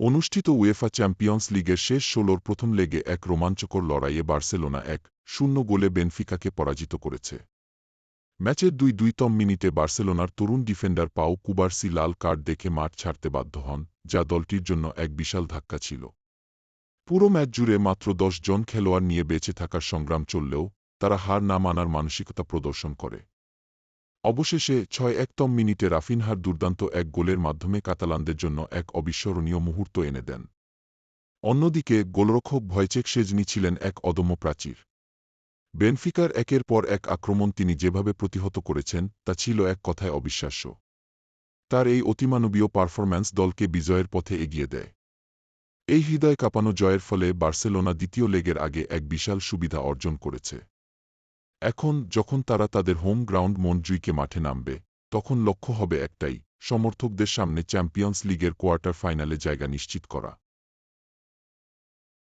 অনুষ্ঠিত UEFA champions লিগের শেষ ষোলোর প্রথম লেগে এক রোমাঞ্চকর লড়াইয়ে বার্সেলোনা এক শূন্য গোলে বেনফিকাকে পরাজিত করেছে। ম্যাচের দুই দুইতম মিনিটে বার্সেলোনার তরুণ ডিফেন্ডার পাও কুবার্সি লাল কার্ড দেখে মাঠ ছাড়তে বাধ্য হন, যা দলটির জন্য এক বিশাল ধাক্কা ছিল। পুরো ম্যাচ জুড়ে মাত্র দশ জন খেলোয়াড় নিয়ে বেঁচে থাকার সংগ্রাম চললেও তারা হার না মানার মানসিকতা প্রদর্শন করে। অবশেষে ছয় একতম মিনিটে রাফিনহার দুর্দান্ত এক গোলের মাধ্যমে কাতালানদের জন্য এক অবিস্মরণীয় মুহূর্ত এনে দেন। অন্যদিকে গোলরক্ষক ভয়চেক সেজনি ছিলেন এক অদম্য প্রাচীর। বেনফিকার একের পর এক আক্রমণ তিনি যেভাবে প্রতিহত করেছেন, তা ছিল এক কথায় অবিশ্বাস্য। তার এই অতিমানবীয় পারফরম্যান্স দলকে বিজয়ের পথে এগিয়ে দেয়। এই হৃদয় কাঁপানো জয়ের ফলে বার্সেলোনা দ্বিতীয় লেগের আগে এক বিশাল সুবিধা অর্জন করেছে। এখন যখন তারা তাদের হোম গ্রাউন্ড মনজুইকে মাঠে নামবে, তখন লক্ষ্য হবে একটাই, সমর্থকদের সামনে চ্যাম্পিয়ন্স লিগের কোয়ার্টার ফাইনালে জায়গা নিশ্চিত করা।